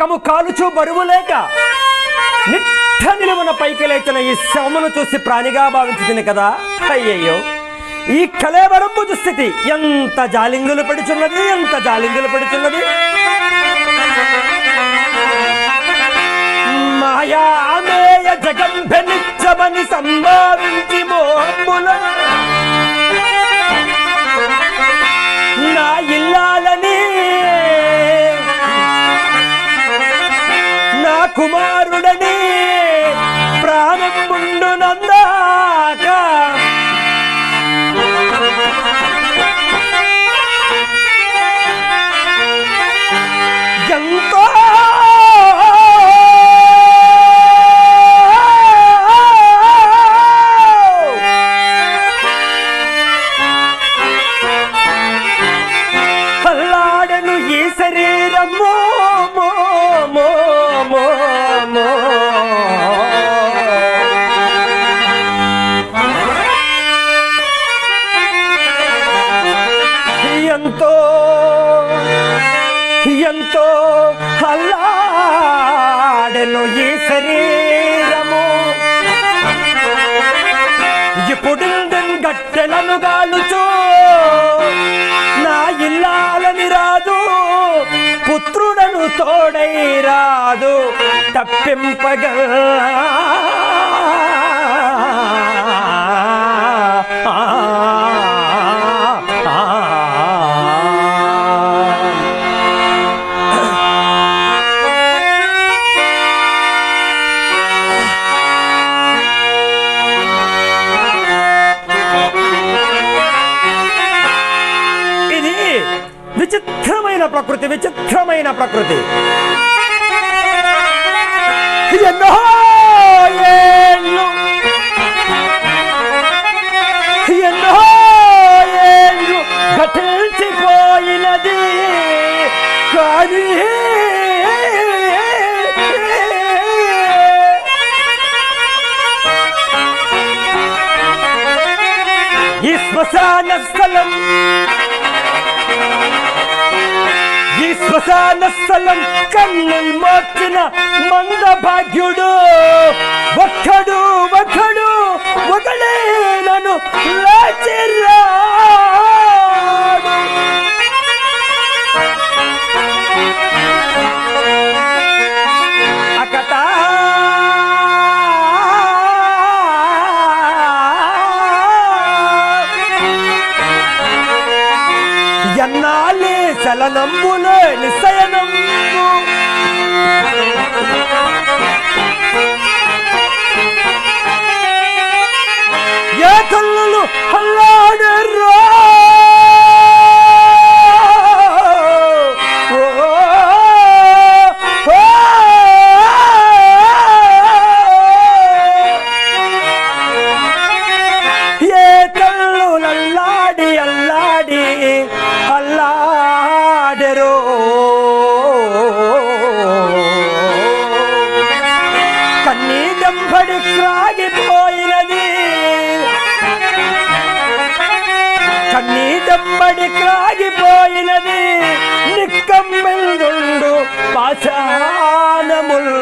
సగము కాలుచు బరువు లేక నిట్ట నిలువన పైకి లేచిన ఈ శవమును చూసి ప్రాణిగా భావించుతుంది కదా? అయ్యయ్యో. ఈ కలేవరపు దుస్థితి ఎంత జాలింగులు పడుచున్నది ఎంత జాలింగులు పడుచున్నది? మాయా జగంభ నిత్యమని సం నా ఎంతో అల్లాడను ఈ శరీరము. ఇప్పుడు గట్టెలను గాలుచు నా ఇల్లాలని రాదు పుత్రుడను తోడై రాదు తప్పింపగ విచిత్రమైన ప్రకృతి విచిత్రమైన ప్రకృతి. ఎన్నో ఏళ్ళు. ఎన్నో ఏళ్ళు ఘటించిపోయినది కానీ ఈ శ్మశాన స్థలం ఈ స్థలం కన్నుల్ మార్చిన మంద భాగ్యుడు ఒక్కడు ఒకడు ఒకడే నన్ను లేచిరా Chả là ném ezala na mbula say na mbula కన్నీటంబడి క్రాగిపోయినది కన్నీటంబడి క్రాగిపోయినది నిక్కమ్మెల్దుండు పాశానములు